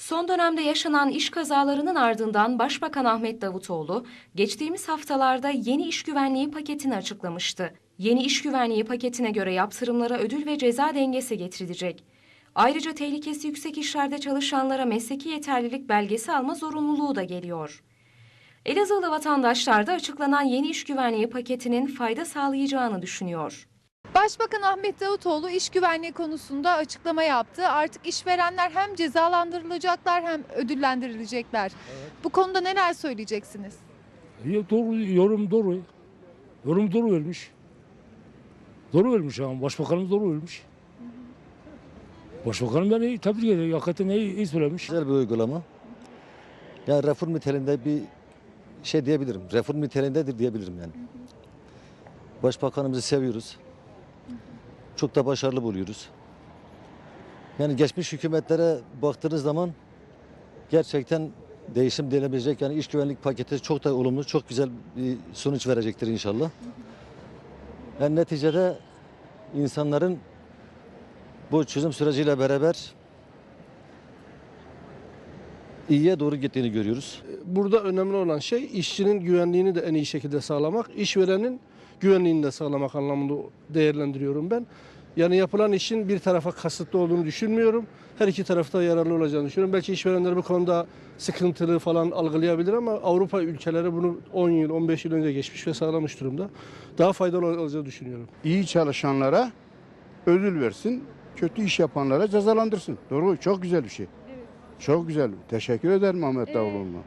Son dönemde yaşanan iş kazalarının ardından Başbakan Ahmet Davutoğlu, geçtiğimiz haftalarda yeni iş güvenliği paketini açıklamıştı. Yeni iş güvenliği paketine göre yaptırımlara ödül ve ceza dengesi getirilecek. Ayrıca tehlikesi yüksek işlerde çalışanlara mesleki yeterlilik belgesi alma zorunluluğu da geliyor. Elazığlı vatandaşlar da açıklanan yeni iş güvenliği paketinin fayda sağlayacağını düşünüyor. Başbakan Ahmet Davutoğlu iş güvenliği konusunda açıklama yaptı. Artık işverenler hem cezalandırılacaklar hem ödüllendirilecekler. Bu konuda neler söyleyeceksiniz? Ya doğru, yorum doğru. Yorum doğru vermiş. Doğru vermiş ama başbakanımız doğru vermiş. Başbakanım beni tebrik ediyor. Hakikaten iyi, iyi söylemiş. Güzel bir uygulama. Yani reform niteliğinde bir şey diyebilirim. Reform niteliğindedir diyebilirim yani. Başbakanımızı seviyoruz. Çok da başarılı buluyoruz. Yani geçmiş hükümetlere baktığınız zaman gerçekten değişim denebilecek yani iş güvenlik paketi çok da olumlu, çok güzel bir sonuç verecektir inşallah. Yani neticede insanların bu çözüm süreciyle beraber iyiye doğru gittiğini görüyoruz. Burada önemli olan şey işçinin güvenliğini de en iyi şekilde sağlamak, işverenin güvenliğini de sağlamak anlamında değerlendiriyorum ben. Yani yapılan işin bir tarafa kasıtlı olduğunu düşünmüyorum. Her iki tarafta yararlı olacağını düşünüyorum. Belki işverenler bu konuda sıkıntılı falan algılayabilir ama Avrupa ülkeleri bunu 10 yıl, 15 yıl önce geçmiş ve sağlamış durumda. Daha faydalı olacağını düşünüyorum. iyi çalışanlara ödül versin, kötü iş yapanlara cezalandırsın. Doğru, çok güzel bir şey. Çok güzel. Teşekkür ederim Ahmet Davutoğlu'na.